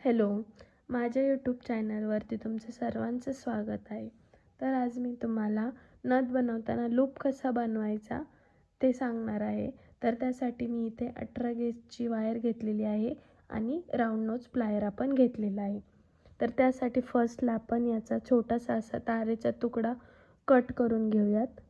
Hello माझ्या YouTube चॅनलवरती तुमचं सर्वांचं स्वागत आहे. तर आज मी तुम्हाला नथ बनवताना लूप कसा बनवायचा ते सांगणार आहे. तर त्यासाठी मी इथे अठरा गेजची वायर घेतलेली आहे आणि राऊंड नोज प्लायर आपण घेतलेला आहे. तर त्यासाठी फर्स्टला आपण याचा छोटासा असा तारेचा तुकडा कट करून घेऊयात.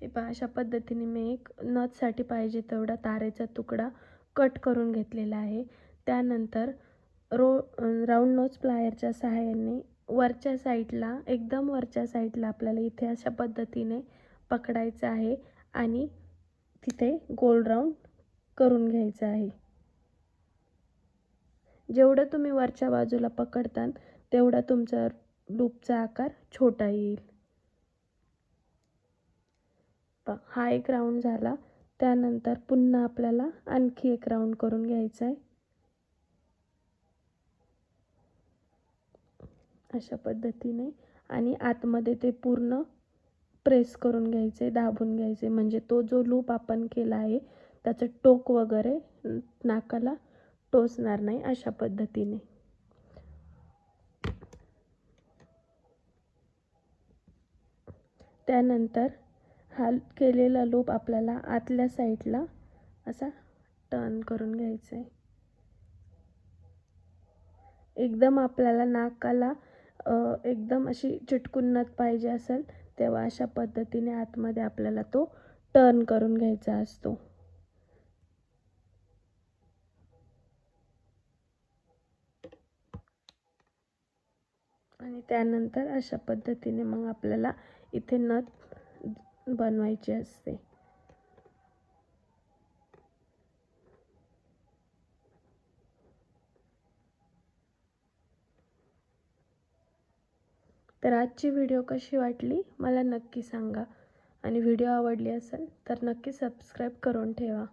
हे पहा अशा पद्धतीने मी एक नथसाठी पाहिजे तेवढा तारेचा तुकडा कट करून घेतलेला आहे. त्यानंतर रो राऊंड नोज प्लायरच्या सहाय्याने वरच्या साईडला एकदम वरच्या साईडला आपल्याला इथे अशा पद्धतीने पकडायचं आहे आणि तिथे गोल राऊंड करून घ्यायचं आहे. जेवढं तुम्ही वरच्या बाजूला पकडताल तेवढा तुमचा लूपचा आकार छोटा येईल. हा एक राऊंड झाला. त्यानंतर पुन्हा आपल्याला आणखी एक राऊंड करून घ्यायचा आहे अशा पद्धतीने. आणि आतमध्ये ते पूर्ण प्रेस करून घ्यायचे दाबून घ्यायचे म्हणजे तो जो लूप आपण केला आहे त्याचं टोक वगैरे नाकाला टोचणार नाही अशा पद्धतीने. त्यानंतर हा केलेला लूप आपल्याला आतल्या साईडला असा टर्न करून घ्यायचा आहे एकदम आपल्याला नाकाला एकदम अशी चिटकून नथ पाहिजे असेल तेव्हा अशा पद्धतीने आतमध्ये आपल्याला तो टर्न करून घ्यायचा असतो. आणि त्यानंतर अशा पद्धतीने मग आपल्याला इथे नथ बनवायची असते. तर आजची व्हिडिओ कशी वाटली? मला नक्की सांगा. आणि व्हिडिओ आवडली असेल तर नक्की सबस्क्राईब करून ठेवा.